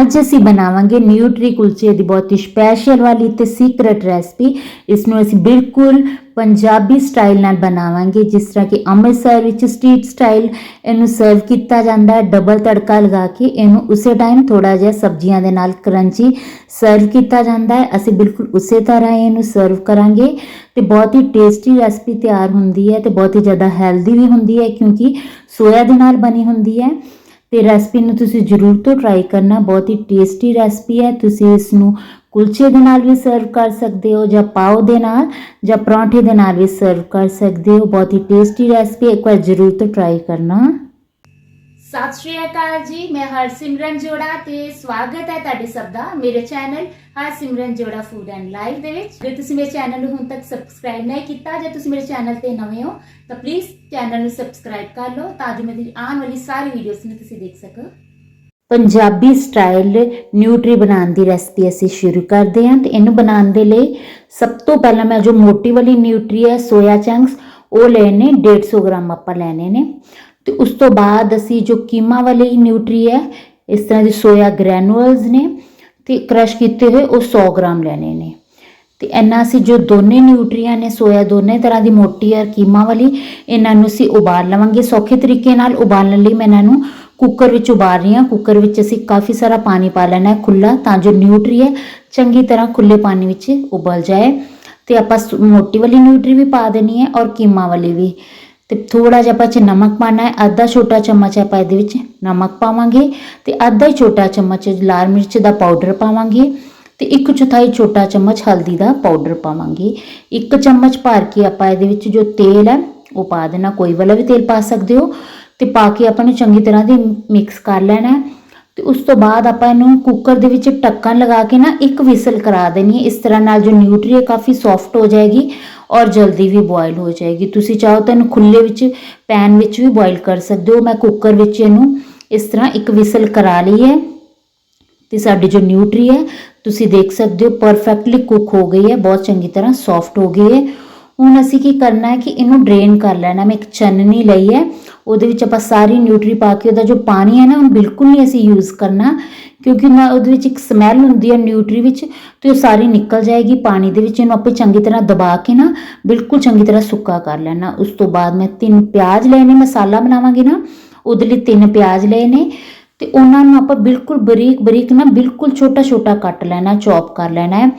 ਅੱਜ ਅਸੀਂ ਬਣਾਵਾਂਗੇ ਨਿਊਟਰੀ ਕੁਲਚੇ ਦੀ ਬਹੁਤ ਹੀ ਸਪੈਸ਼ਲ ਵਾਲੀ ਤੇ ਸੀਕ੍ਰੇਟ ਰੈਸਪੀ ਇਸ ਨੂੰ ਅਸੀਂ ਬਿਲਕੁਲ ਪੰਜਾਬੀ ਸਟਾਈਲ ਨਾਲ ਬਣਾਵਾਂਗੇ, ਜਿਸ ਤਰ੍ਹਾਂ ਕਿ ਅੰਮ੍ਰਿਤਸਰ ਵਿੱਚ ਸਟਰੀਟ ਸਟਾਈਲ ਇਹਨੂੰ ਸਰਵ ਕੀਤਾ ਜਾਂਦਾ ਹੈ। ਡਬਲ ਤੜਕਾ ਲਗਾ ਕੇ ਇਹਨੂੰ ਉਸੇ ਟਾਈਮ ਥੋੜਾ ਜਿਹਾ ਸਬਜ਼ੀਆਂ ਦੇ ਨਾਲ ਕਰੰਚੀ ਸਰਵ ਕੀਤਾ ਜਾਂਦਾ ਹੈ। ਅਸੀਂ ਬਿਲਕੁਲ ਉਸੇ ਤਰ੍ਹਾਂ ਇਹਨੂੰ ਸਰਵ ਕਰਾਂਗੇ ਤੇ ਬਹੁਤ ਹੀ ਟੇਸਟੀ ਰੈਸਪੀ ਤਿਆਰ ਹੁੰਦੀ ਹੈ ਤੇ ਬਹੁਤ ਹੀ ਜ਼ਿਆਦਾ ਹੈਲਦੀ ਵੀ ਹੁੰਦੀ ਹੈ, ਕਿਉਂਕਿ ਸੋਇਆ ਦੇ ਨਾਲ ਬਣੀ ਹੁੰਦੀ ਹੈ। ਤੇ ਰੈਸਪੀ ਨੂੰ ਤੁਸੀਂ ਜ਼ਰੂਰ ਤੋਂ ਟਰਾਈ ਕਰਨਾ, ਬਹੁਤ ਹੀ ਟੇਸਟੀ ਰੈਸਪੀ ਹੈ। ਤੁਸੀਂ ਇਸ ਨੂੰ ਕੁਲਚੇ ਦੇ ਨਾਲ ਵੀ ਸਰਵ ਕਰ ਸਕਦੇ ਹੋ ਜਾਂ ਪਾਓ ਦੇ ਨਾਲ ਜਾਂ ਪਰੌਂਠੇ ਦੇ ਨਾਲ ਵੀ ਸਰਵ ਕਰ ਸਕਦੇ ਹੋ। ਬਹੁਤ ਹੀ ਟੇਸਟੀ ਰੈਸਪੀ ਇੱਕ ਵਾਰ ਜ਼ਰੂਰ ਤੋਂ ਟਰਾਈ ਕਰਨਾ। ਸਤਿ ਸ਼੍ਰੀ ਅਕਾਲ ਜੀ, ਮੈਂ ਹਰਸਿਮਰਨ ਜੋੜਾ ਤੇ ਸਵਾਗਤ ਹੈ ਤੁਹਾਡੇ ਸਭ ਦਾ ਮੇਰੇ ਚੈਨਲ ਹਰਸਿਮਰਨ ਜੋੜਾ ਫੂਡ ਐਂਡ ਲਾਈਫ ਦੇ ਵਿੱਚ। ਜੇ ਤੁਸੀਂ ਮੇਰੇ ਚੈਨਲ ਨੂੰ ਹੁਣ ਤੱਕ ਸਬਸਕ੍ਰਾਈਬ ਨਹੀਂ ਕੀਤਾ, ਜੇ ਤੁਸੀਂ ਮੇਰੇ ਚੈਨਲ ਤੇ ਨਵੇਂ ਹੋ, ਤਾਂ ਪਲੀਜ਼ ਚੈਨਲ ਨੂੰ ਸਬਸਕ੍ਰਾਈਬ ਕਰ ਲਓ ਤਾਂ ਜੋ ਮੇਰੀ ਆਉਣ ਵਾਲੀ ਸਾਰੀ ਵੀਡੀਓਜ਼ ਨੂੰ ਤੁਸੀਂ ਦੇਖ ਸਕੋ। ਪੰਜਾਬੀ ਸਟਾਈਲ ਨਿਊਟਰੀ ਬਣਾਉਣ ਦੀ ਰੈਸਪੀ ਅਸੀਂ ਸ਼ੁਰੂ ਕਰਦੇ ਹਾਂ ਤੇ ਇਹਨੂੰ ਬਣਾਉਣ ਦੇ ਲਈ ਸਭ ਤੋਂ ਪਹਿਲਾਂ ਮੈਂ ਜੋ ਮੋਟੀ ਵਾਲੀ ਨਿਊਟਰੀ ਹੈ, ਸੋਇਆ ਚੰਕਸ ਉਹ ਲੈਣੇ 150 ਗ੍ਰਾਮ ਆਪਾਂ ਲੈਣੇ ਨੇ। ਤੇ ਉਸ ਤੋਂ ਬਾਅਦ ਅਸੀਂ ਜੋ ਕੀਮਾ ਵਾਲੀ ਨਿਊਟਰੀ ਹੈ, ਇਸ ਤਰ੍ਹਾਂ ਦੇ ਸੋਇਆ ਗ੍ਰੈਨੂਲਸ ਨੇ ਤੇ ਕ੍ਰਸ਼ ਕੀਤੇ ਹੋਏ ਉਹ 100 ਗ੍ਰਾਮ ਲੈਣੇ ਨੇ। ਤੇ ਇਹਨਾਂ ਅਸੀਂ ਜੋ ਦੋਨੇ ਨਿਊਟਰੀਆਂ ਨੇ, ਸੋਇਆ ਦੋਨੇ ਤਰ੍ਹਾਂ ਦੀ ਮੋਟੀ ਔਰ ਕੀਮਾ ਵਾਲੀ, ਇਹਨਾਂ ਨੂੰ ਅਸੀਂ ਉਬਾਲ ਲਵਾਂਗੇ। ਸੌਖੇ ਤਰੀਕੇ ਨਾਲ ਉਬਾਲਣ ਲਈ ਮੈਂ ਇਹਨਾਂ ਨੂੰ ਕੁੱਕਰ ਵਿੱਚ ਉਬਾਲ ਰਹੀ ਹਾਂ। ਕੁੱਕਰ ਵਿੱਚ ਅਸੀਂ ਕਾਫੀ ਸਾਰਾ ਪਾਣੀ ਪਾ ਲੈਣਾ ਹੈ ਖੁੱਲਾ ਤਾਂ ਜੋ ਨਿਊਟਰੀ ਹੈ ਚੰਗੀ ਤਰ੍ਹਾਂ ਖੁੱਲੇ ਪਾਣੀ ਵਿੱਚ ਉਬਲ ਜਾਏ। ਤੇ ਆਪਾਂ ਸ- ਮੋਟੀ ਵਾਲੀ ਨਿਊਟਰੀ ਵੀ ਪਾ ਦੇਣੀ ਹੈ ਔਰ ਕੀਮਾ ਵਾਲੀ ਵੀ। ਤੇ ਥੋੜਾ ਜਿਹਾ ਆਪਾਂ ਚ ਨਮਕ ਪਾਣਾ ਹੈ, ਅੱਧਾ ਛੋਟਾ ਚਮਚ ਆਪਾਂ ਇਹਦੇ ਵਿੱਚ ਨਮਕ ਪਾਵਾਂਗੇ ਤੇ ਅੱਧਾ ਹੀ ਛੋਟਾ ਚਮਚ ਲਾਲ ਮਿਰਚ ਦਾ ਪਾਊਡਰ ਪਾਵਾਂਗੇ ਤੇ ਇੱਕ ਚੌਥਾਈ ਛੋਟਾ ਚਮਚ ਹਲਦੀ ਦਾ ਪਾਊਡਰ ਪਾਵਾਂਗੇ। ਇੱਕ ਚਮਚ ਭਰ ਕੇ ਆਪਾਂ ਇਹਦੇ ਵਿੱਚ ਜੋ ਤੇਲ ਹੈ, ਉਹ ਪਾ ਦੇਣਾ, ਕੋਈ ਵਾਲਾ ਵੀ ਤੇਲ ਪਾ ਸਕਦੇ ਹੋ। ਤੇ ਪਾ ਕੇ ਆਪਾਂ ਨੂੰ ਚੰਗੀ ਤਰ੍ਹਾਂ ਦੀ ਮਿਕਸ ਕਰ ਲੈਣਾ ਹੈ। ਤੇ ਉਸ ਤੋਂ ਬਾਅਦ ਆਪਾਂ ਇਹਨੂੰ ਕੁੱਕਰ ਦੇ ਵਿੱਚ ਢੱਕਣ ਲਗਾ ਕੇ ਨਾ ਇੱਕ ਵਿਸਲ ਕਰਾ ਦੇਣੀ ਹੈ। ਇਸ ਤਰ੍ਹਾਂ ਨਾਲ ਜੋ ਨਿਊਟਰੀ ਹੈ, ਕਾਫੀ ਸੌਫਟ ਹੋ ਜਾਏਗੀ। ਔਰ ਜਲਦੀ ਵੀ ਬੋਇਲ ਹੋ ਜਾਏਗੀ। ਤੁਸੀਂ ਚਾਹੋ ਤਾਂ ਇਹਨੂੰ ਖੁੱਲੇ ਵਿੱਚ ਪੈਨ ਵਿੱਚ ਵੀ ਬੋਇਲ ਕਰ ਸਕਦੇ ਹੋ। ਮੈਂ ਕੁੱਕਰ ਵਿੱਚ ਇਹਨੂੰ ਇਸ ਤਰ੍ਹਾਂ ਇੱਕ ਵਿਸਲ ਕਰਾ ਲਈ ਹੈ ਤੇ ਸਾਡੀ ਜੋ ਨਿਊਟਰੀ ਹੈ, ਤੁਸੀਂ ਦੇਖ ਸਕਦੇ ਹੋ ਪਰਫੈਕਟਲੀ ਕੁੱਕ ਹੋ ਗਈ ਹੈ। ਬਹੁਤ ਚੰਗੀ ਤਰ੍ਹਾਂ ਸੌਫਟ ਹੋ ਗਈ ਹੈ। ਹੁਣ ਅਸੀਂ ਕੀ ਕਰਨਾ ਹੈ ਕਿ ਇਹਨੂੰ ਡਰੇਨ ਕਰ ਲੈਣਾ। ਮੈਂ ਇੱਕ ਛੰਨਣੀ ਲਈ ਹੈ। ਉਹਦੇ ਵਿੱਚ ਆਪਾਂ ਸਾਰੀ ਨਿਊਟਰੀ ਪਾ ਕੇ ਉਹਦਾ ਜੋ ਪਾਣੀ ਹੈ ਨਾ ਉਹ ਬਿਲਕੁਲ ਨਹੀਂ ਅਸੀਂ ਯੂਜ਼ ਕਰਨਾ। ਕਿਉਂਕਿ ਨਾ ਉਹਦੇ ਵਿੱਚ ਇੱਕ ਸਮੈਲ ਹੁੰਦੀ ਹੈ ਨਿਊਟਰੀ ਵਿੱਚ, ਤੇ ਉਹ ਸਾਰੀ ਨਿਕਲ ਜਾਏਗੀ ਪਾਣੀ ਦੇ ਵਿੱਚ। ਇਹਨੂੰ ਆਪੇ ਚੰਗੀ ਤਰ੍ਹਾਂ ਦਬਾ ਕੇ ਨਾ, ਬਿਲਕੁਲ ਚੰਗੀ ਤਰ੍ਹਾਂ ਸੁੱਕਾ ਕਰ ਲੈਣਾ। ਉਸ ਤੋਂ ਬਾਅਦ ਮੈਂ ਤਿੰਨ ਪਿਆਜ਼ ਲਏ ਨੇ, ਮਸਾਲਾ ਬਣਾਵਾਂਗੇ ਨਾ, ਉਹਦੇ ਲਈ ਤਿੰਨ ਪਿਆਜ਼ ਲਏ ਨੇ। ਤੇ ਉਹਨਾਂ ਨੂੰ ਆਪਾਂ ਬਿਲਕੁਲ ਬਰੀਕ ਬਰੀਕ ਨਾ, ਬਿਲਕੁਲ ਛੋਟਾ ਛੋਟਾ ਕੱਟ ਲੈਣਾ, ਚੌਪ ਕਰ ਲੈਣਾ ਹੈ।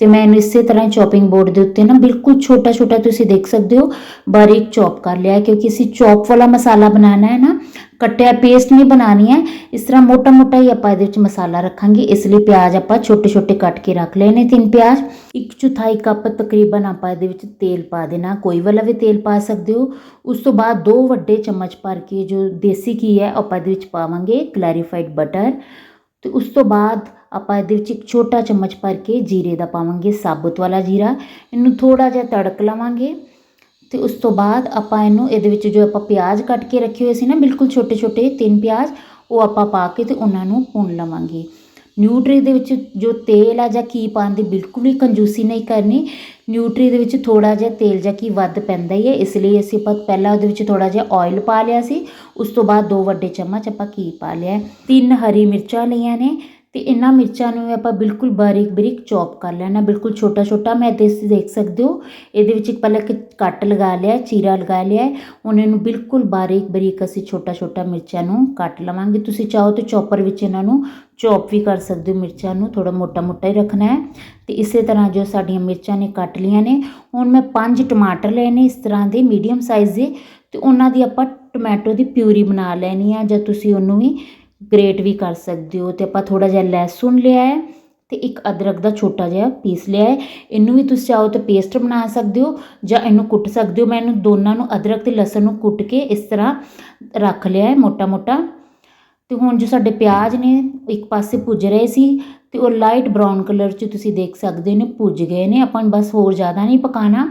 ਤੇ ਮੈਂ ਇਹਨੂੰ ਇਸੇ ਤਰ੍ਹਾਂ ਚੌਪਿੰਗ ਬੋਰਡ ਦੇ ਉੱਤੇ ਨਾ ਬਿਲਕੁਲ ਛੋਟਾ ਛੋਟਾ ਤੁਸੀਂ ਦੇਖ ਸਕਦੇ ਹੋ ਬਾਰੀਕ ਚੌਪ ਕਰ ਲਿਆ ਹੈ ਕਿਉਂਕਿ ਅਸੀਂ ਚੌਪ ਵਾਲਾ ਮਸਾਲਾ ਬਣਾਉਣਾ ਹੈ ਨਾ ਕੱਟਿਆ ਪੇਸਟ ਨਹੀਂ ਬਣਾਉਣੀ ਹੈ ਇਸ ਤਰ੍ਹਾਂ ਮੋਟਾ ਮੋਟਾ ਹੀ ਆਪਾਂ ਇਹਦੇ ਵਿੱਚ ਮਸਾਲਾ ਰੱਖਾਂਗੇ ਇਸ ਲਈ ਪਿਆਜ਼ ਆਪਾਂ ਛੋਟੇ ਛੋਟੇ ਕੱਟ ਕੇ ਰੱਖ ਲਏ ਨੇ ਤਿੰਨ ਪਿਆਜ਼ ਇੱਕ ਚੌਥਾਈ ਕੱਪ ਤਕਰੀਬਨ ਆਪਾਂ ਇਹਦੇ ਵਿੱਚ ਤੇਲ ਪਾ ਦੇਣਾ ਕੋਈ ਵਾਲਾ ਵੀ ਤੇਲ ਪਾ ਸਕਦੇ ਹੋ ਉਸ ਤੋਂ ਬਾਅਦ ਦੋ ਵੱਡੇ ਚਮਚ ਭਰ ਕੇ ਜੋ ਦੇਸੀ ਘੀ ਹੈ ਆਪਾਂ ਇਹਦੇ ਵਿੱਚ ਪਾਵਾਂਗੇ ਕਲੈਰੀਫਾਈਡ ਬਟਰ ਤੇ ਉਸ ਤੋਂ ਬਾਅਦ ਆਪਾਂ ਇਹਦੇ ਵਿੱਚ ਇੱਕ ਛੋਟਾ ਚਮਚ ਭਰ ਕੇ ਜੀਰੇ ਦਾ ਪਾਵਾਂਗੇ, ਸਾਬੁਤ ਵਾਲਾ ਜੀਰਾ। ਇਹਨੂੰ ਥੋੜਾ ਜਿਹਾ ਤੜਕ ਲਵਾਂਗੇ ਤੇ ਉਸ ਤੋਂ ਬਾਅਦ ਆਪਾਂ ਇਹਨੂੰ ਇਹਦੇ ਵਿੱਚ ਜੋ ਆਪਾਂ ਪਿਆਜ਼ ਕੱਟ ਕੇ ਰੱਖੇ ਹੋਏ ਸੀ ਨਾ, ਬਿਲਕੁਲ ਛੋਟੇ ਛੋਟੇ ਤਿੰਨ ਪਿਆਜ਼, ਉਹ ਆਪਾਂ ਪਾ ਕੇ ਤੇ ਉਹਨਾਂ ਨੂੰ ਭੁੰਨ ਲਵਾਂਗੇ। ਨਿਊਟਰੀ ਦੇ ਵਿੱਚ ਜੋ ਤੇਲ ਆ ਜਾਂ ਘੀ ਪਾਉਣ ਦੀ ਬਿਲਕੁਲ ਵੀ ਕੰਜੂਸੀ ਨਹੀਂ ਕਰਨੀ। ਨਿਊਟਰੀ ਦੇ ਵਿੱਚ ਥੋੜਾ ਜਿਹਾ ਤੇਲ ਜਾਂ ਘੀ ਵੱਧ ਪੈਂਦਾ ਹੀ ਹੈ, ਇਸ ਲਈ ਅਸੀਂ ਆਪਾਂ ਪਹਿਲਾਂ ਉਹਦੇ ਵਿੱਚ ਥੋੜਾ ਜਿਹਾ ਆਇਲ ਪਾ ਲਿਆ ਸੀ। ਉਸ ਤੋਂ ਬਾਅਦ ਦੋ ਵੱਡੇ ਚਮਚ ਆਪਾਂ ਘੀ ਪਾ ਲਿਆ। ਤਿੰਨ ਹਰੀ ਮਿਰਚਾਂ ਲਈਆਂ ਨੇ। ਤੇ ਇਹਨਾਂ ਮਿਰਚਾਂ ਨੂੰ ਵੀ ਆਪਾਂ ਬਿਲਕੁਲ ਬਾਰੀਕ ਬਾਰੀਕ ਚੌਪ ਕਰ ਲੈਣਾ, ਬਿਲਕੁਲ ਛੋਟਾ ਛੋਟਾ ਮੈਂ ਦੇਖ ਦੇਖ ਸਕਦੇ ਹੋ। ਇਹਦੇ ਵਿੱਚ ਇੱਕ ਪਹਿਲਾਂ ਇੱਕ ਕੱਟ ਲਗਾ ਲਿਆ, ਚੀਰਾ ਲਗਾ ਲਿਆ ਹੈ। ਹੁਣ ਇਹਨੂੰ ਬਿਲਕੁਲ ਬਾਰੀਕ ਬਾਰੀਕ ਅਸੀਂ ਛੋਟਾ ਛੋਟਾ ਮਿਰਚਾਂ ਨੂੰ ਕੱਟ ਲਵਾਂਗੇ। ਤੁਸੀਂ ਚਾਹੋ ਤਾਂ ਚੌਪਰ ਵਿੱਚ ਇਹਨਾਂ ਨੂੰ ਚੌਪ ਵੀ ਕਰ ਸਕਦੇ ਹੋ, ਮਿਰਚਾਂ ਨੂੰ ਥੋੜਾ ਮੋਟਾ ਮੋਟਾ ਹੀ ਰੱਖਣਾ ਹੈ। ਤੇ ਇਸੇ ਤਰ੍ਹਾਂ ਜੋ ਸਾਡੀਆਂ ਮਿਰਚਾਂ ਨੇ ਕੱਟ ਲੀਆਂ ਨੇ, ਹੁਣ ਮੈਂ ਪੰਜ ਟਮਾਟਰ ਲਏ ਨੇ ਇਸ ਤਰ੍ਹਾਂ ਦੇ ਮੀਡੀਅਮ ਸਾਈਜ਼ ਦੇ, ਤੇ ਉਹਨਾਂ ਦੀ ਆਪਾਂ ਟੋਮੈਟੋ ਦੀ ਪਿਊਰੀ ਬਣਾ ਲੈਣੀ ਆ ਜਾਂ ਤੁਸੀਂ ਉਹਨੂੰ ਵੀ ਗ੍ਰੇਟ ਵੀ ਕਰ ਸਕਦੇ ਹੋ ਅਤੇ ਆਪਾਂ ਥੋੜ੍ਹਾ ਜਿਹਾ ਲਹਿਸੁਨ ਲਿਆ ਹੈ ਅਤੇ ਇੱਕ ਅਦਰਕ ਦਾ ਛੋਟਾ ਜਿਹਾ ਪੀਸ ਲਿਆ ਹੈ। ਇਹਨੂੰ ਵੀ ਤੁਸੀਂ ਚਾਹੋ ਤਾਂ ਪੇਸਟ ਬਣਾ ਸਕਦੇ ਹੋ ਜਾਂ ਇਹਨੂੰ ਕੁੱਟ ਸਕਦੇ ਹੋ। ਮੈਂ ਇਹਨੂੰ ਦੋਨਾਂ ਨੂੰ ਅਦਰਕ ਅਤੇ ਲਸਣ ਨੂੰ ਕੁੱਟ ਕੇ ਇਸ ਤਰ੍ਹਾਂ ਰੱਖ ਲਿਆ ਹੈ ਮੋਟਾ ਮੋਟਾ। ਅਤੇ ਹੁਣ ਜੋ ਸਾਡੇ ਪਿਆਜ਼ ਨੇ ਇੱਕ ਪਾਸੇ ਭੁੱਜ ਰਹੇ ਸੀ ਅਤੇ ਉਹ ਲਾਈਟ ਬਰਾਊਨ ਕਲਰ 'ਚ ਤੁਸੀਂ ਦੇਖ ਸਕਦੇ ਨੇ ਭੁੱਜ ਗਏ ਨੇ। ਆਪਾਂ ਬਸ ਹੋਰ ਜ਼ਿਆਦਾ ਨਹੀਂ ਪਕਾਣਾ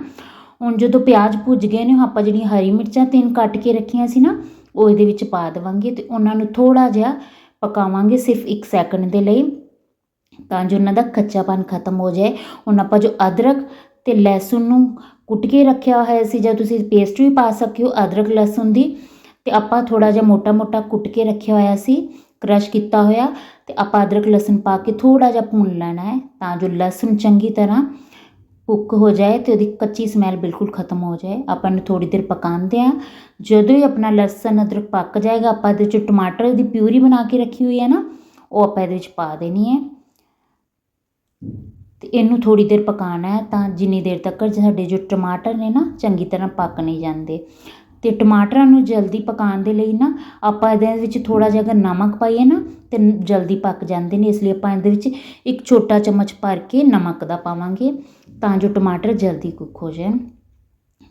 ਹੁਣ ਜਦੋਂ ਪਿਆਜ਼ ਭੁੱਜ ਗਏ ਨੇ ਆਪਾਂ ਜਿਹੜੀਆਂ ਹਰੀ ਮਿਰਚਾਂ ਤਿੰਨ ਕੱਟ ਕੇ ਰੱਖੀਆਂ ਸੀ ਨਾ ਉਹ ਇਹਦੇ ਵਿੱਚ ਪਾ ਦੇਵਾਂਗੇ ਤੇ ਉਹਨਾਂ ਨੂੰ ਥੋੜਾ ਜਿਹਾ ਪਕਾਵਾਂਗੇ ਸਿਰਫ 1 ਸੈਕਿੰਡ ਦੇ ਲਈ ਤਾਂ ਜੋ ਉਹਨਾਂ ਦਾ ਕੱਚਾਪਨ ਖਤਮ ਹੋ ਜਾਏ। ਹੁਣ ਆਪਾਂ ਜੋ ਅਦਰਕ ਤੇ ਲਹਿਸੁਨ ਨੂੰ ਕੁੱਟ ਕੇ ਰੱਖਿਆ ਹੋਇਆ ਸੀ, ਜਾਂ ਤੁਸੀਂ ਪੇਸਟ ਵੀ ਪਾ ਸਕਿਓ ਅਦਰਕ ਲਹਿਸੁਨ ਦੀ, ਤੇ ਆਪਾਂ ਥੋੜਾ ਜਿਹਾ ਮੋਟਾ ਮੋਟਾ ਕੁੱਟ ਕੇ ਰੱਖਿਆ ਹੋਇਆ ਸੀ, ਕ੍ਰਸ਼ ਕੀਤਾ ਹੋਇਆ, ਤੇ ਆਪਾਂ ਅਦਰਕ ਲਸਣ ਪਾ ਕੇ ਥੋੜਾ ਜਿਹਾ ਭੁੰਨ ਲੈਣਾ ਹੈ ਤਾਂ ਜੋ ਲਸਣ ਚੰਗੀ ਤਰ੍ਹਾਂ ਕੁੱਕ ਹੋ ਜਾਏ ਅਤੇ ਉਹਦੀ ਕੱਚੀ ਸਮੈਲ ਬਿਲਕੁਲ ਖਤਮ ਹੋ ਜਾਏ। ਆਪਾਂ ਇਹਨੂੰ ਥੋੜ੍ਹੀ ਦੇਰ ਪਕਾਉਂਦੇ ਹਾਂ। ਜਦੋਂ ਹੀ ਆਪਣਾ ਲਸਣ ਅਦਰਕ ਪੱਕ ਜਾਏਗਾ, ਆਪਾਂ ਇਹਦੇ ਚ ਟਮਾਟਰ ਦੀ ਪਿਊਰੀ ਬਣਾ ਕੇ ਰੱਖੀ ਹੋਈ ਹੈ ਨਾ, ਉਹ ਆਪਾਂ ਇਹਦੇ ਵਿੱਚ ਪਾ ਦੇਣੀ ਹੈ। ਅਤੇ ਇਹਨੂੰ ਥੋੜ੍ਹੀ ਦੇਰ ਪਕਾਉਣਾ ਹੈ ਤਾਂ ਜਿੰਨੀ ਦੇਰ ਤੱਕ ਸਾਡੇ ਜੋ ਟਮਾਟਰ ਨੇ ਨਾ, ਚੰਗੀ ਤਰ੍ਹਾਂ ਪੱਕ ਨਹੀਂ ਜਾਂਦੇ। ਅਤੇ ਟਮਾਟਰਾਂ ਨੂੰ ਜਲਦੀ ਪਕਾਉਣ ਦੇ ਲਈ ਨਾ, ਆਪਾਂ ਇਹਦੇ ਵਿੱਚ ਥੋੜ੍ਹਾ ਜਿਹਾ ਅਗਰ ਨਮਕ ਪਾਈਏ ਨਾ, ਤਾਂ ਜਲਦੀ ਪੱਕ ਜਾਂਦੇ ਨੇ, ਇਸ ਲਈ ਆਪਾਂ ਇਹਦੇ ਵਿੱਚ ਇੱਕ ਛੋਟਾ ਚਮਚ ਭਰ ਕੇ ਨਮਕ ਦਾ ਪਾਵਾਂਗੇ। ਤਾਂ ਜੋ ਟਮਾਟਰ ਜਲਦੀ ਕੁੱਕ ਹੋ ਜਾਣ।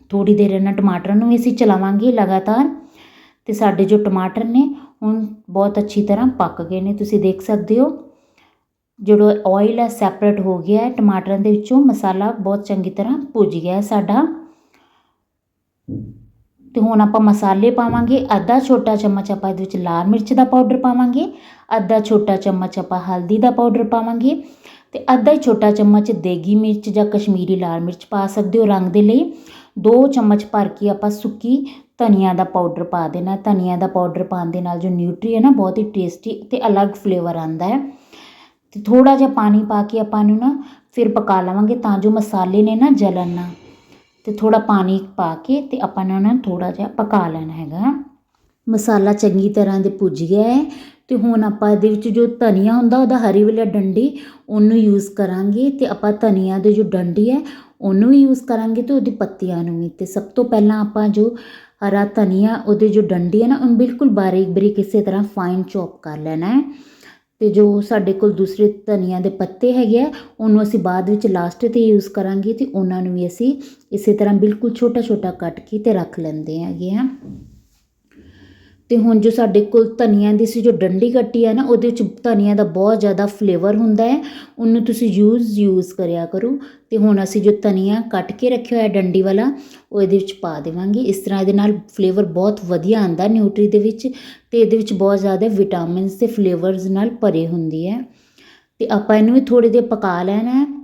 ਥੋੜ੍ਹੀ ਦੇਰ ਇਹਨਾਂ ਟਮਾਟਰਾਂ ਨੂੰ ਵੀ ਅਸੀਂ ਚਲਾਵਾਂਗੇ ਲਗਾਤਾਰ। ਅਤੇ ਸਾਡੇ ਜੋ ਟਮਾਟਰ ਨੇ, ਹੁਣ ਬਹੁਤ ਅੱਛੀ ਤਰ੍ਹਾਂ ਪੱਕ ਗਏ ਨੇ। ਤੁਸੀਂ ਦੇਖ ਸਕਦੇ ਹੋ ਜਿਹੜਾ ਆਇਲ ਹੈ ਸੈਪਰੇਟ ਹੋ ਗਿਆ ਹੈ ਟਮਾਟਰਾਂ ਦੇ ਵਿੱਚੋਂ ਮਸਾਲਾ ਬਹੁਤ ਚੰਗੀ ਤਰ੍ਹਾਂ ਭੁੱਜ ਗਿਆ ਸਾਡਾ। ਤੇ ਹੁਣ ਆਪਾਂ ਮਸਾਲੇ ਪਾਵਾਂਗੇ, ਅੱਧਾ ਛੋਟਾ ਚਮਚ ਆਪਾਂ ਇਹਦੇ ਵਿੱਚ ਲਾਲ ਮਿਰਚ ਦਾ ਪਾਊਡਰ ਪਾਵਾਂਗੇ, ਅੱਧਾ ਛੋਟਾ ਚਮਚ ਆਪਾਂ ਹਲਦੀ ਦਾ ਪਾਊਡਰ ਪਾਵਾਂਗੇ। ਤੇ ਅੱਧਾ ਹੀ ਛੋਟਾ ਚਮਚ ਦੇਗੀ ਮਿਰਚ ਜਾਂ ਕਸ਼ਮੀਰੀ ਲਾਲ ਮਿਰਚ ਪਾ ਸਕਦੇ ਹੋ। ਰੰਗ ਦੇ ਲਈ ਦੋ ਚਮਚ ਭਰ ਕੇ ਆਪਾਂ ਸੁੱਕੀ ਧਨੀਆ ਦਾ ਪਾਊਡਰ ਪਾ ਦੇਣਾ। ਧਨੀਆ ਦਾ ਪਾਊਡਰ ਪਾਉਣ ਦੇ ਨਾਲ ਜੋ ਨਿਊਟਰੀ ਹੈ ਨਾ, ਬਹੁਤ ਹੀ ਟੇਸਟੀ ਤੇ ਅਲੱਗ ਫਲੇਵਰ ਆਉਂਦਾ ਹੈ। ਤੇ ਥੋੜਾ ਜਿਹਾ ਪਾਣੀ ਪਾ ਕੇ ਆਪਾਂ ਨੂੰ ਨਾ ਫਿਰ ਪਕਾ ਲਵਾਂਗੇ ਤਾਂ ਜੋ ਮਸਾਲੇ ਨੇ ਨਾ ਜਲਣ ਨਾ। ਤੇ ਥੋੜਾ ਪਾਣੀ ਪਾ ਕੇ ਤੇ ਆਪਾਂ ਨੇ ਉਹਨਾਂ ਨੂੰ ਥੋੜਾ ਜਿਹਾ ਪਕਾ ਲੈਣਾ ਹੈਗਾ। ਮਸਾਲਾ ਚੰਗੀ ਤਰ੍ਹਾਂ ਦੇ ਭੁੱਜ ਗਿਆ ਹੈ। ਅਤੇ ਹੁਣ ਆਪਾਂ ਇਹਦੇ ਵਿੱਚ ਜੋ ਧਨੀਆ ਹੁੰਦਾ, ਉਹਦਾ ਹਰੀ ਵਾਲਾ ਡੰਡੀ, ਉਹਨੂੰ ਯੂਜ਼ ਕਰਾਂਗੇ ਅਤੇ ਆਪਾਂ ਧਨੀਆ ਦੇ ਜੋ ਡੰਡੀ ਹੈ, ਉਹਨੂੰ ਵੀ ਯੂਜ਼ ਕਰਾਂਗੇ ਅਤੇ ਉਹਦੀ ਪੱਤੀਆਂ ਨੂੰ ਵੀ। ਅਤੇ ਸਭ ਤੋਂ ਪਹਿਲਾਂ ਆਪਾਂ ਜੋ ਹਰਾ ਧਨੀਆ, ਉਹਦੇ ਜੋ ਡੰਡੀ ਹੈ ਨਾ, ਉਹਨੂੰ ਬਿਲਕੁਲ ਬਾਰੀਕ ਬਾਰੀਕ ਇਸੇ ਤਰ੍ਹਾਂ ਫਾਈਨ ਚੌਪ ਕਰ ਲੈਣਾ ਹੈ। ਅਤੇ ਜੋ ਸਾਡੇ ਕੋਲ ਦੂਸਰੇ ਧਨੀਆ ਦੇ ਪੱਤੇ ਹੈਗੇ ਆ, ਉਹਨੂੰ ਅਸੀਂ ਬਾਅਦ ਵਿੱਚ ਲਾਸਟ ਤੇ ਯੂਜ਼ ਕਰਾਂਗੇ ਅਤੇ ਉਹਨਾਂ ਨੂੰ ਵੀ ਅਸੀਂ ਇਸੇ ਤਰ੍ਹਾਂ ਬਿਲਕੁਲ ਛੋਟਾ ਛੋਟਾ ਕੱਟ ਕੇ ਅਤੇ ਰੱਖ ਲੈਂਦੇ ਹੈਗੇ ਆ। ਤੇ ਹੁਣ ਜੋ ਸਾਡੇ ਕੋਲ ਧਨੀਆ ਦੀ ਸੀ, ਜੋ ਡੰਡੀ ਕੱਟੀ ਹੈ ਨਾ, ਉਹਦੇ ਵਿੱਚ ਧਨੀਆ ਦਾ ਬਹੁਤ ਜ਼ਿਆਦਾ ਫਲੇਵਰ ਹੁੰਦਾ ਹੈ। ਉਹਨੂੰ ਤੁਸੀਂ ਯੂਜ਼ ਯੂਜ਼ ਕਰਿਆ ਕਰੋ। ਤੇ ਹੁਣ ਅਸੀਂ ਜੋ ਧਨੀਆ ਕੱਟ ਕੇ ਰੱਖਿਆ ਹੋਇਆ ਡੰਡੀ ਵਾਲਾ, ਉਹ ਇਹਦੇ ਵਿੱਚ ਪਾ ਦੇਵਾਂਗੇ। ਇਸ ਤਰ੍ਹਾਂ ਇਹਦੇ ਨਾਲ ਫਲੇਵਰ ਬਹੁਤ ਵਧੀਆ ਆਂਦਾ ਨਿਊਟਰੀ ਦੇ ਵਿੱਚ ਤੇ ਇਹਦੇ ਵਿੱਚ ਬਹੁਤ ਜ਼ਿਆਦਾ ਵਿਟਾਮਿਨਸ ਤੇ ਫਲੇਵਰਸ ਨਾਲ ਭਰੇ ਹੁੰਦੀ ਹੈ। ਤੇ ਆਪਾਂ ਇਹਨੂੰ ਵੀ ਥੋੜੀ ਦੇਰ ਪਕਾ ਲੈਣਾ ਹੈ।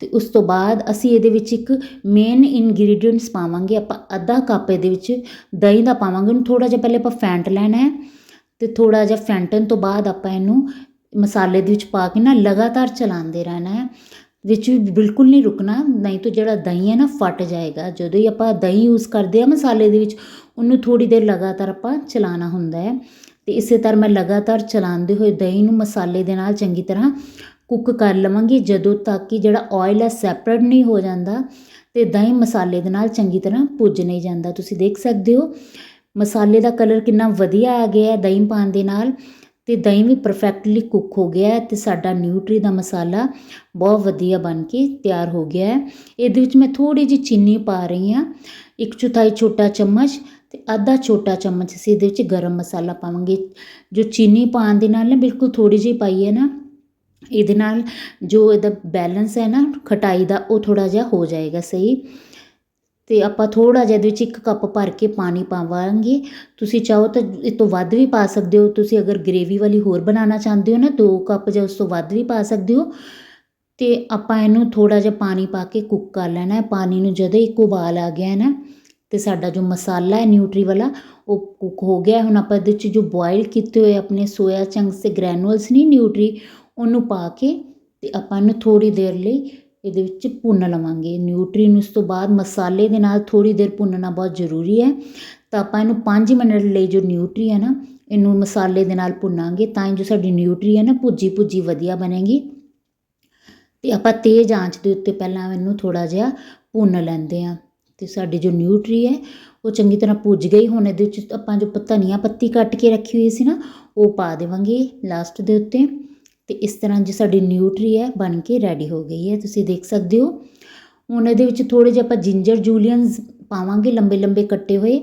ਅਤੇ ਉਸ ਤੋਂ ਬਾਅਦ ਅਸੀਂ ਇਹਦੇ ਵਿੱਚ ਇੱਕ ਮੇਨ ਇਨਗਰੀਡੀਅੰਟਸ ਪਾਵਾਂਗੇ, ਆਪਾਂ ਅੱਧਾ ਕੱਪ ਇਹਦੇ ਵਿੱਚ ਦਹੀਂ ਦਾ ਪਾਵਾਂਗੇ। ਉਹਨੂੰ ਥੋੜ੍ਹਾ ਜਿਹਾ ਪਹਿਲੇ ਆਪਾਂ ਫੈਂਟ ਲੈਣਾ ਹੈ ਤੇ ਥੋੜਾ ਜਿਹਾ ਫੈਂਟਣ ਤੋਂ ਬਾਅਦ ਆਪਾਂ ਇਹਨੂੰ ਮਸਾਲੇ ਦੇ ਵਿੱਚ ਪਾ ਕੇ ਨਾ ਲਗਾਤਾਰ ਚਲਾਉਂਦੇ ਰਹਿਣਾ ਹੈ। ਵਿੱਚ ਬਿਲਕੁਲ ਨਹੀਂ ਰੁਕਣਾ, ਨਹੀਂ ਤਾਂ ਜਿਹੜਾ ਦਹੀਂ ਹੈ ਨਾ ਫਟ ਜਾਏਗਾ। ਜਦੋਂ ਹੀ ਆਪਾਂ ਦਹੀਂ ਯੂਜ਼ ਕਰਦੇ ਆ ਮਸਾਲੇ ਦੇ ਵਿੱਚ, ਉਹਨੂੰ ਥੋੜੀ ਦੇਰ ਲਗਾਤਾਰ ਆਪਾਂ ਚਲਾਉਣਾ ਹੁੰਦਾ ਹੈ। ਤੇ ਇਸੇ ਤਰ੍ਹਾਂ ਮੈਂ ਲਗਾਤਾਰ ਚਲਾਉਂਦੇ ਹੋਏ ਦਹੀਂ ਨੂੰ ਮਸਾਲੇ ਦੇ ਨਾਲ ਚੰਗੀ ਤਰ੍ਹਾਂ ਕੁੱਕ ਕਰ ਲਵਾਂਗੀ। ਜਦੋਂ ਤੱਕ ਕਿ ਜਿਹੜਾ ਆਇਲ ਹੈ ਸੈਪਰੇਟ ਨਹੀਂ ਹੋ ਜਾਂਦਾ ਅਤੇ ਦਹੀਂ ਮਸਾਲੇ ਦੇ ਨਾਲ ਚੰਗੀ ਤਰ੍ਹਾਂ ਭੁੱਜ ਨਹੀਂ ਜਾਂਦਾ। ਤੁਸੀਂ ਦੇਖ ਸਕਦੇ ਹੋ ਮਸਾਲੇ ਦਾ ਕਲਰ ਕਿੰਨਾ ਵਧੀਆ ਆ ਗਿਆ ਦਹੀਂ ਪਾਉਣ ਦੇ ਨਾਲ ਤੇ ਦਹੀਂ ਵੀ ਪਰਫੈਕਟਲੀ ਕੁੱਕ ਹੋ ਗਿਆ ਹੈ ਤੇ ਸਾਡਾ ਨਿਊਟਰੀ ਦਾ ਮਸਾਲਾ ਬਹੁਤ ਵਧੀਆ ਬਣ ਕੇ ਤਿਆਰ ਹੋ ਗਿਆ ਹੈ। ਇਹਦੇ ਵਿੱਚ ਮੈਂ ਥੋੜੀ ਜਿਹੀ ਚੀਨੀ ਪਾ ਰਹੀ ਹਾਂ, ਇੱਕ ਚੌਥਾਈ ਛੋਟਾ ਚਮਚ ਤੇ ਅੱਧਾ ਛੋਟਾ ਚਮਚ ਅਸੀਂ ਇਹਦੇ ਵਿੱਚ ਗਰਮ ਮਸਾਲਾ ਪਾਵਾਂਗੇ। ਜੋ ਚੀਨੀ ਪਾਉਣ ਦੇ ਨਾਲ ਨਾ ਬਿਲਕੁਲ ਥੋੜੀ ਜਿਹੀ ਪਾਈ ਹੈ ਨਾ ਇਹਦੇ ਨਾਲ ਜੋ ਇਹਦਾ ਬੈਲੈਂਸ ਹੈ ਨਾ, ਖਟਾਈ ਦਾ, ਉਹ ਥੋੜ੍ਹਾ ਜਿਹਾ ਹੋ ਜਾਏਗਾ ਸਹੀ। ਅਤੇ ਆਪਾਂ ਥੋੜ੍ਹਾ ਜਿਹਾ ਇਹਦੇ ਵਿੱਚ ਇੱਕ ਕੱਪ ਭਰ ਕੇ ਪਾਣੀ ਪਾਵਾਂਗੇ। ਤੁਸੀਂ ਚਾਹੋ ਤਾਂ ਇਹ ਤੋਂ ਵੱਧ ਵੀ ਪਾ ਸਕਦੇ ਹੋ। ਤੁਸੀਂ ਅਗਰ ਗ੍ਰੇਵੀ ਵਾਲੀ ਹੋਰ ਬਣਾਉਣਾ ਚਾਹੁੰਦੇ ਹੋ ਨਾ, ਦੋ ਕੱਪ ਜਾਂ ਉਸ ਤੋਂ ਵੱਧ ਵੀ ਪਾ ਸਕਦੇ ਹੋ। ਅਤੇ ਆਪਾਂ ਇਹਨੂੰ ਥੋੜ੍ਹਾ ਜਿਹਾ ਪਾਣੀ ਪਾ ਕੇ ਕੁੱਕ ਕਰ ਲੈਣਾ ਹੈ। ਪਾਣੀ ਨੂੰ ਜਦੋਂ ਇੱਕ ਉਬਾਲ ਆ ਗਿਆ ਹੈ ਨਾ ਅਤੇ ਸਾਡਾ ਜੋ ਮਸਾਲਾ ਹੈ ਨਿਊਟਰੀ ਵਾਲਾ, ਉਹ ਕੁੱਕ ਹੋ ਗਿਆ। ਹੁਣ ਆਪਾਂ ਇਹਦੇ ਵਿੱਚ ਜੋ ਬੋਇਲ ਕੀਤੇ ਹੋਏ ਆਪਣੇ ਸੋਇਆ ਚੰਕਸ ਤੇ ਗ੍ਰੈਨੂਲਸ ਨਹੀਂ ਨਿਊਟਰੀ ਉਹਨੂੰ ਪਾ ਕੇ ਅਤੇ ਆਪਾਂ ਇਹਨੂੰ ਥੋੜ੍ਹੀ ਦੇਰ ਲਈ ਇਹਦੇ ਵਿੱਚ ਭੁੰਨ ਲਵਾਂਗੇ। ਨਿਊਟਰੀ ਨੂੰ ਉਸ ਤੋਂ ਬਾਅਦ ਮਸਾਲੇ ਦੇ ਨਾਲ ਥੋੜ੍ਹੀ ਦੇਰ ਭੁੰਨਣਾ ਬਹੁਤ ਜ਼ਰੂਰੀ ਹੈ। ਤਾਂ ਆਪਾਂ ਇਹਨੂੰ ਪੰਜ ਮਿੰਟ ਲਈ ਜੋ ਨਿਊਟਰੀ ਹੈ ਨਾ, ਇਹਨੂੰ ਮਸਾਲੇ ਦੇ ਨਾਲ ਭੁੰਨਾਂਗੇ ਤਾਂ ਹੀ ਜੋ ਸਾਡੀ ਨਿਊਟਰੀ ਹੈ ਨਾ ਭੁੱਜੀ ਭੁੱਜੀ ਵਧੀਆ ਬਣੇਗੀ। ਅਤੇ ਆਪਾਂ ਤੇਜ਼ ਆਂਚ ਦੇ ਉੱਤੇ ਪਹਿਲਾਂ ਇਹਨੂੰ ਥੋੜ੍ਹਾ ਜਿਹਾ ਭੁੰਨ ਲੈਂਦੇ ਆ ਅਤੇ ਸਾਡੀ ਜੋ ਨਿਊਟਰੀ ਹੈ, ਉਹ ਚੰਗੀ ਤਰ੍ਹਾਂ ਭੁੱਜ ਗਈ, ਹੁਣ ਇਹਦੇ ਵਿੱਚ ਆਪਾਂ ਜੋ ਧਨੀਆ ਪੱਤੀ ਕੱਟ ਕੇ ਰੱਖੀ ਹੋਈ ਸੀ ਨਾ, ਉਹ ਪਾ ਦੇਵਾਂਗੇ ਲਾਸਟ ਦੇ ਉੱਤੇ। ਤੇ ਇਸ ਤਰ੍ਹਾਂ ਜੀ ਸਾਡੀ ਨਿਊਟਰੀ ਹੈ, ਬਣ ਕੇ ਰੈਡੀ ਹੋ ਗਈ ਹੈ। ਤੁਸੀਂ ਦੇਖ ਸਕਦੇ ਹੋ। ਹੁਣ ਇਹਦੇ ਵਿੱਚ ਥੋੜੇ ਜਿਹਾ ਆਪਾਂ ਜਿੰਜਰ ਜੂਲੀਅਨਸ ਪਾਵਾਂਗੇ, ਲੰਬੇ ਲੰਬੇ ਕੱਟੇ ਹੋਏ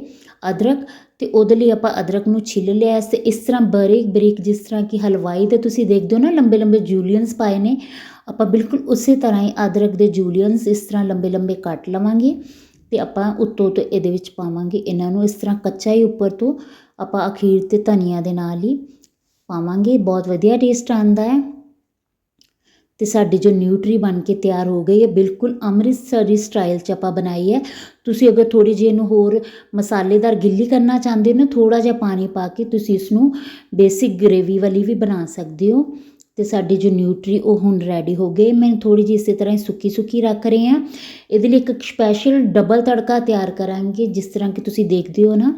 ਅਦਰਕ ਤੇ ਉਹਦੇ ਲਈ ਆਪਾਂ ਅਦਰਕ ਨੂੰ ਛਿੱਲ ਲਿਆ ਤੇ ਇਸ ਤਰ੍ਹਾਂ ਬਰੀਕ ਬਰੀਕ ਜਿਸ ਤਰ੍ਹਾਂ ਕਿ ਹਲਵਾਈ ਤੇ ਤੁਸੀਂ ਦੇਖਦੇ ਹੋ ਨਾ, ਲੰਬੇ ਲੰਬੇ ਜੂਲੀਅਨਸ ਪਾਏ ਨੇ, ਆਪਾਂ ਬਿਲਕੁਲ ਉਸੇ ਤਰ੍ਹਾਂ ਹੀ ਅਦਰਕ ਦੇ ਜੂਲੀਅਨਸ ਇਸ ਤਰ੍ਹਾਂ ਲੰਬੇ ਲੰਬੇ ਕੱਟ ਲਵਾਂਗੇ ਤੇ ਆਪਾਂ ਉੱਤੋਂ ਤੋਂ ਇਹਦੇ ਵਿੱਚ ਪਾਵਾਂਗੇ। ਇਹਨਾਂ ਨੂੰ ਇਸ ਤਰ੍ਹਾਂ ਕੱਚਾ ਹੀ ਉੱਪਰ ਤੋਂ ਆਪਾਂ ਅਖੀਰ ਤੇ ਧਨੀਆ ਦੇ ਨਾਲ ਹੀ ਪਾਵਾਂਗੇ, ਬਹੁਤ ਵਧੀਆ ਟੇਸਟ ਆਉਂਦਾ ਹੈ। ਤੇ ਸਾਡੀ ਜੋ ਨਿਊਟਰੀ ਬਣ ਕੇ ਤਿਆਰ ਹੋ ਗਈ ਹੈ, ਬਿਲਕੁਲ ਅੰਮ੍ਰਿਤਸਰੀ ਸਟਾਈਲ ਚ ਆਪਾਂ ਬਣਾਈ ਹੈ। ਤੁਸੀਂ ਅਗਰ ਥੋੜੀ ਜਿਹੀ ਇਹਨੂੰ ਹੋਰ ਮਸਾਲੇਦਾਰ ਗਿੱਲੀ ਕਰਨਾ ਚਾਹੁੰਦੇ ਹੋ ਨਾ ਥੋੜਾ ਜਿਹਾ ਪਾਣੀ ਪਾ ਕੇ ਤੁਸੀਂ ਇਸ ਨੂੰ ਬੇਸਿਕ ਗ੍ਰੇਵੀ ਵਾਲੀ ਵੀ ਬਣਾ ਸਕਦੇ ਹੋ। ਅਤੇ ਸਾਡੀ ਜੋ ਨਿਊਟਰੀ ਉਹ ਹੁਣ ਰੈਡੀ ਹੋ ਗਈ। ਮੈਂ ਥੋੜ੍ਹੀ ਜਿਹੀ ਇਸੇ ਤਰ੍ਹਾਂ ਹੀ ਸੁੱਕੀ ਸੁੱਕੀ ਰੱਖ ਰਹੀ ਹਾਂ। ਇਹਦੇ ਲਈ ਇੱਕ ਸਪੈਸ਼ਲ ਡਬਲ ਤੜਕਾ ਤਿਆਰ ਕਰਾਂਗੇ, ਜਿਸ ਤਰ੍ਹਾਂ ਕਿ ਤੁਸੀਂ ਦੇਖਦੇ ਹੋ ਨਾ।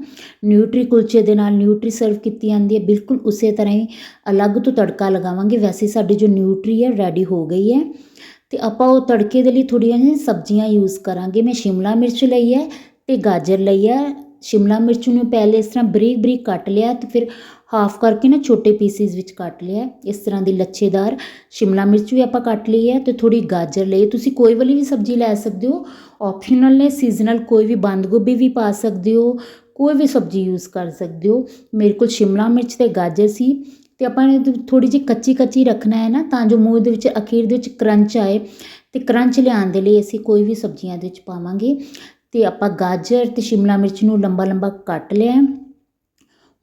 ਨਿਊਟਰੀ ਕੁਲਚੇ ਦੇ ਨਾਲ ਨਿਊਟਰੀ ਸਰਵ ਕੀਤੀ ਜਾਂਦੀ ਹੈ। ਬਿਲਕੁਲ ਉਸੇ ਤਰ੍ਹਾਂ ਹੀ ਅਲੱਗ ਤੋਂ ਤੜਕਾ ਲਗਾਵਾਂਗੇ। ਵੈਸੇ ਸਾਡੀ ਜੋ ਨਿਊਟਰੀ ਹੈ ਰੈਡੀ ਹੋ ਗਈ ਹੈ। ਤੇ ਆਪਾਂ ਉਹ ਤੜਕੇ ਦੇ ਲਈ ਥੋੜ੍ਹੀਆਂ ਜਿਹੀਆਂ ਸਬਜ਼ੀਆਂ ਯੂਜ਼ ਕਰਾਂਗੇ। ਮੈਂ ਸ਼ਿਮਲਾ ਮਿਰਚ ਲਈ ਹੈ ਤੇ ਗਾਜਰ ਲਈ ਹੈ। ਸ਼ਿਮਲਾ ਮਿਰਚ ਨੂੰ ਪਹਿਲੇ ਇਸ ਤਰ੍ਹਾਂ ਬਰੀਕ ਬਰੀਕ ਕੱਟ ਲਿਆ ਤੇ ਫਿਰ ਹਾਫ ਕਰਕੇ ਨਾ ਛੋਟੇ ਪੀਸਿਸ ਵਿੱਚ ਕੱਟ ਲਿਆ ਇਸ ਤਰ੍ਹਾਂ ਦੀ ਲੱਛੇਦਾਰ ਸ਼ਿਮਲਾ ਮਿਰਚ ਵੀ ਆਪਾਂ ਕੱਟ ਲਈ ਹੈ ਤੇ ਥੋੜੀ ਗਾਜਰ ਲਈ। ਤੁਸੀਂ ਕੋਈ ਵਾਲੀ ਵੀ ਸਬਜ਼ੀ ਲੈ ਸਕਦੇ ਹੋ। ਆਪਸ਼ਨਲ ਨੇ ਸੀਜ਼ਨਲ ਕੋਈ ਵੀ ਬੰਦ ਗੋਭੀ ਵੀ ਪਾ ਸਕਦੇ ਹੋ। ਕੋਈ ਵੀ ਸਬਜ਼ੀ ਯੂਜ਼ ਕਰ ਸਕਦੇ ਹੋ। ਮੇਰੇ ਕੋਲ ਸ਼ਿਮਲਾ ਮਿਰਚ ਤੇ ਗਾਜਰ ਸੀ ਤੇ ਆਪਾਂ ਨੇ ਥੋੜੀ ਜਿਹੀ ਕੱਚੀ ਕੱਚੀ ਰੱਖਣਾ ਹੈ ਨਾ, ਤਾਂ ਜੋ ਮੂੰਹ ਦੇ ਵਿੱਚ ਅਖੀਰ ਦੇ ਵਿੱਚ ਕਰੰਚ ਆਏ ਤੇ ਕਰੰਚ ਲਿਆਉਣ ਦੇ ਲਈ ਅਸੀਂ ਕੋਈ ਵੀ ਸਬਜ਼ੀਆਂ ਦੇ ਵਿੱਚ ਪਾਵਾਂਗੇ। ਤੇ ਆਪਾਂ ਗਾਜਰ ਤੇ ਸ਼ਿਮਲਾ ਮਿਰਚ ਨੂੰ ਲੰਬਾ ਲੰਬਾ ਕੱਟ ਲਿਆ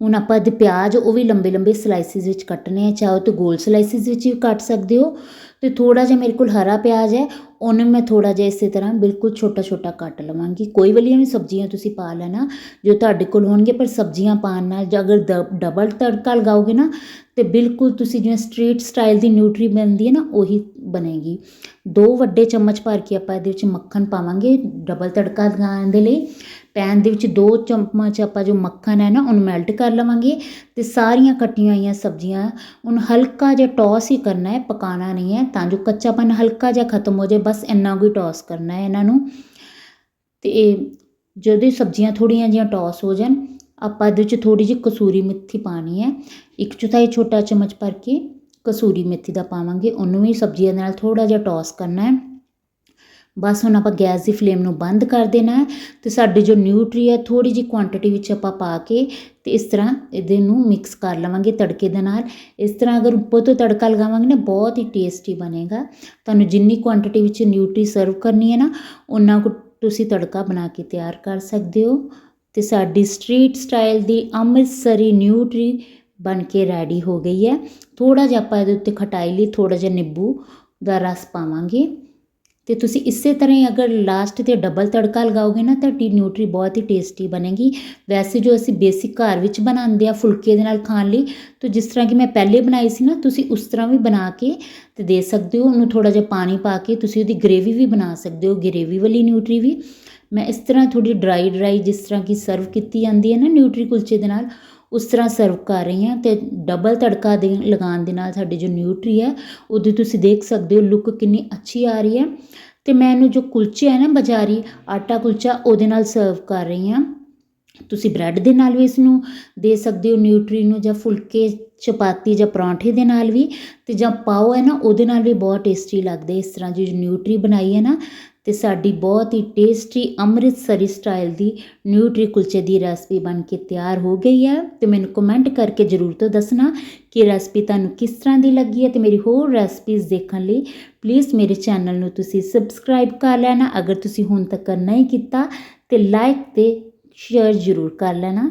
ਹੁਣ ਆਪਾਂ ਦੇ ਪਿਆਜ਼ ਉਹ ਵੀ ਲੰਬੇ ਲੰਬੇ ਸਲਾਈਸਿਸ ਵਿੱਚ ਕੱਟਨੇ ਆ, ਚਾਹੋ ਤਾਂ ਗੋਲ ਸਲਾਈਸਿਸ ਵਿੱਚ ਵੀ ਕੱਟ ਸਕਦੇ ਹੋ। ਤੇ ਥੋੜਾ ਜਿਹਾ ਮੇਰੇ ਕੋਲ ਹਰਾ ਪਿਆਜ਼ ਹੈ, ਉਹਨੂੰ ਮੈਂ ਥੋੜਾ ਜਿਹਾ ਇਸੇ ਤਰ੍ਹਾਂ ਬਿਲਕੁਲ ਛੋਟਾ ਛੋਟਾ ਕੱਟ ਲਵਾਂਗੀ। ਕੋਈ ਵਾਲੀਆਂ ਵੀ ਸਬਜ਼ੀਆਂ ਤੁਸੀਂ ਪਾ ਲੈਣਾ, ਜੋ ਤੁਹਾਡੇ ਕੋਲ ਹੋਣਗੇ ਪਰ ਸਬਜ਼ੀਆਂ ਪਾਉਣ ਨਾਲ ਜਾਂ ਅਗਰ ਦ- ਡਬਲ ਤੜਕਾ ਲਗਾਓਗੇ ਨਾ, ਤੇ ਬਿਲਕੁਲ ਤੁਸੀਂ ਜਿਵੇਂ ਸਟਰੀਟ ਸਟਾਈਲ ਦੀ ਨਿਊਟਰੀ ਬਣਦੀ ਹੈ ਨਾ, ਉਹੀ ਬਣੇਗੀ। ਦੋ ਵੱਡੇ ਚਮਚ ਭਰ ਕੇ ਆਪਾਂ ਇਹਦੇ ਵਿੱਚ ਮੱਖਣ ਪਾਵਾਂਗੇ ਡਬਲ ਤੜਕਾ ਲਗਾਉਣ ਦੇ ਲਈ। ਪੈਨ ਦੇ ਵਿੱਚ ਦੋ ਚਮਚ ਆਪਾਂ ਜੋ ਮੱਖਣ ਹੈ ਨਾ, ਉਹਨੂੰ ਮੈਲਟ ਕਰ ਲਵਾਂਗੇ ਤੇ ਸਾਰੀਆਂ ਕੱਟੀਆਂ ਹੋਈਆਂ ਸਬਜ਼ੀਆਂ, ਉਹਨੂੰ ਹਲਕਾ ਜਿਹਾ ਟੌਸ ਹੀ ਕਰਨਾ ਹੈ ਪਕਾਣਾ ਨਹੀਂ ਹੈ, ਤਾਂ ਜੋ ਕੱਚਾਪਨ ਹਲਕਾ ਜਿਹਾ ਖਤਮ ਹੋ ਜਾਏ, ਬਸ ਇੰਨਾ ਕੁ ਹੀ ਟੌਸ ਕਰਨਾ ਹੈ ਇਹਨਾਂ ਨੂੰ। ਤੇ ਜਦੋਂ ਸਬਜ਼ੀਆਂ ਥੋੜੀਆਂ ਜਿਹੀਆਂ ਟੌਸ ਹੋ ਜਾਣ, ਆਪਾਂ ਇਹਦੇ ਵਿੱਚ ਥੋੜੀ ਜਿਹੀ ਕਸੂਰੀ ਮੇਥੀ ਪਾਣੀ ਹੈ। ਇੱਕ ਚੌਥਾਈ ਛੋਟਾ ਚਮਚ ਭਰ ਕੇ ਕਸੂਰੀ ਮੇਥੀ ਦਾ ਪਾਵਾਂਗੇ, ਉਹਨੂੰ ਵੀ ਸਬਜ਼ੀਆਂ ਦੇ ਨਾਲ ਥੋੜਾ ਜਿਹਾ ਟੌਸ ਕਰਨਾ ਹੈ। ਬਸ ਹੁਣ ਆਪਾਂ ਗੈਸ ਦੀ ਫਲੇਮ ਨੂੰ ਬੰਦ ਕਰ ਦੇਣਾ ਹੈ ਤੇ ਸਾਡੀ ਜੋ ਨਿਊਟਰੀ ਹੈ ਥੋੜੀ ਜਿਹੀ ਕੁਆਂਟੀਟੀ ਵਿੱਚ ਆਪਾਂ ਪਾ ਕੇ ਤੇ ਇਸ ਤਰ੍ਹਾਂ ਇਹਦੇ ਨੂੰ ਮਿਕਸ ਕਰ ਲਵਾਂਗੇ ਤੜਕੇ ਦੇ ਨਾਲ। ਇਸ ਤਰ੍ਹਾਂ ਅਗਰ ਉੱਪਰ ਤੋਂ ਤੜਕਾ ਲਗਾਵਾਂਗੇ ਨਾ, ਬਹੁਤ ਹੀ ਟੇਸਟੀ ਬਣੇਗਾ। ਤੁਹਾਨੂੰ ਜਿੰਨੀ ਕੁਆਂਟੀਟੀ ਵਿੱਚ ਨਿਊਟਰੀ ਸਰਵ ਕਰਨੀ ਹੈ ਨਾ ਉਹਨਾਂ ਕੁ ਤੁਸੀਂ ਤੜਕਾ ਬਣਾ ਕੇ ਤਿਆਰ ਕਰ ਸਕਦੇ ਹੋ। ਤੇ ਸਾਡੀ ਸਟਰੀਟ ਸਟਾਈਲ ਦੀ ਅੰਮ੍ਰਿਤਸਰੀ ਨਿਊਟਰੀ ਬਣ ਕੇ ਰੈਡੀ ਹੋ ਗਈ ਹੈ। ਥੋੜਾ ਜਿਹਾ ਆਪਾਂ ਇਹਦੇ ਉੱਤੇ ਖਟਾਈ ਲਈ ਥੋੜਾ ਜਿਹਾ ਨਿੰਬੂ ਦਾ ਰਸ ਪਾਵਾਂਗੇ। ਤੇ ਤੁਸੀਂ ਇਸੇ ਤਰ੍ਹਾਂ ਹੀ ਅਗਰ ਲਾਸਟ ਤੇ ਡਬਲ ਤੜਕਾ ਲਗਾਓਗੇ ਨਾ, ਤੁਹਾਡੀ ਨਿਊਟਰੀ ਬਹੁਤ ਹੀ ਟੇਸਟੀ ਬਣੇਗੀ। ਵੈਸੇ ਜੋ ਅਸੀਂ ਬੇਸਿਕ ਘਰ ਵਿੱਚ ਬਣਾਉਂਦੇ ਆ ਫੁਲਕੇ ਦੇ ਨਾਲ ਖਾਣ ਲਈ, ਤਾਂ ਜਿਸ ਤਰ੍ਹਾਂ ਕਿ ਮੈਂ ਪਹਿਲੇ ਬਣਾਈ ਸੀ ਨਾ, ਤੁਸੀਂ ਉਸ ਤਰ੍ਹਾਂ ਵੀ ਬਣਾ ਕੇ ਤੇ ਦੇ ਸਕਦੇ ਹੋ। ਉਹਨੂੰ ਥੋੜਾ ਜਿਹਾ ਪਾਣੀ ਪਾ ਕੇ ਤੁਸੀਂ ਉਹਦੀ ਗ੍ਰੇਵੀ ਵੀ ਬਣਾ ਸਕਦੇ ਹੋ ਗ੍ਰੇਵੀ ਵਾਲੀ ਨਿਊਟਰੀ ਵੀ। ਮੈਂ ਇਸ ਤਰ੍ਹਾਂ ਥੋੜੀ ਡਰਾਈ ਡਰਾਈ ਜਿਸ ਤਰ੍ਹਾਂ ਕਿ ਸਰਵ ਕੀਤੀ ਜਾਂਦੀ ਹੈ ਨਾ ਨਿਊਟਰੀ ਕੁਲਚੇ ਦੇ ਨਾਲ ਉਸ ਤਰ੍ਹਾਂ ਸਰਵ ਕਰ ਰਹੀ ਹਾਂ ਅਤੇ ਡਬਲ ਤੜਕਾ ਦੇ ਲਗਾਉਣ ਦੇ ਨਾਲ ਸਾਡੀ ਜੋ ਨਿਊਟਰੀ ਹੈ, ਉਹਦੀ ਤੁਸੀਂ ਦੇਖ ਸਕਦੇ ਹੋ ਲੁੱਕ ਕਿੰਨੀ ਅੱਛੀ ਆ ਰਹੀ ਹੈ। ਅਤੇ ਮੈਂ ਇਹਨੂੰ ਜੋ ਕੁਲਚੇ ਹੈ ਨਾ ਬਾਜ਼ਾਰੀ, ਆਟਾ ਕੁਲਚਾ, ਉਹਦੇ ਨਾਲ ਸਰਵ ਕਰ ਰਹੀ ਹਾਂ। ਤੁਸੀਂ ਬ੍ਰੈਡ ਦੇ ਨਾਲ ਵੀ ਇਸ ਨੂੰ ਦੇ ਸਕਦੇ ਹੋ ਨਿਊਟਰੀ ਨੂੰ ਜਾਂ ਫੁਲਕੇ, ਚਪਾਤੀ ਜਾਂ ਪਰੌਂਠੇ ਦੇ ਨਾਲ ਵੀ ਤੇ ਜਾਂ ਪਾਓ ਹੈ ਨਾ, ਉਹਦੇ ਨਾਲ ਵੀ ਬਹੁਤ ਟੇਸਟੀ ਲੱਗਦੇ ਇਸ ਤਰ੍ਹਾਂ ਦੀ ਨਿਊਟਰੀ ਬਣਾਈ ਹੈ ਨਾ ਤੇ ਸਾਡੀ ਬਹੁਤ ਹੀ ਟੇਸਟੀ ਅੰਮ੍ਰਿਤਸਰੀ ਸਟਾਈਲ ਦੀ ਨਿਊਟਰੀ ਕੁਲਚੇ ਦੀ ਰੈਸਪੀ ਬਣ ਕੇ ਤਿਆਰ ਹੋ ਗਈ ਹੈ। ਤੇ ਮੈਨੂੰ ਕਮੈਂਟ ਕਰਕੇ ਜ਼ਰੂਰ ਤੋਂ ਦੱਸਣਾ ਕਿ ਰੈਸਪੀ ਤੁਹਾਨੂੰ ਕਿਸ ਤਰ੍ਹਾਂ ਦੀ ਲੱਗੀ ਹੈ ਤੇ ਮੇਰੀ ਹੋਰ ਰੈਸਪੀਜ਼ ਦੇਖਣ ਲਈ ਪਲੀਜ਼ ਮੇਰੇ ਚੈਨਲ ਨੂੰ ਤੁਸੀਂ ਸਬਸਕ੍ਰਾਈਬ ਕਰ ਲੈਣਾ। ਅਗਰ ਤੁਸੀਂ ਹੁਣ ਤੱਕ ਨਹੀਂ ਕੀਤਾ ਤੇ ਲਾਈਕ ਤੇ ਸ਼ੇਅਰ ਜ਼ਰੂਰ ਕਰ ਲੈਣਾ।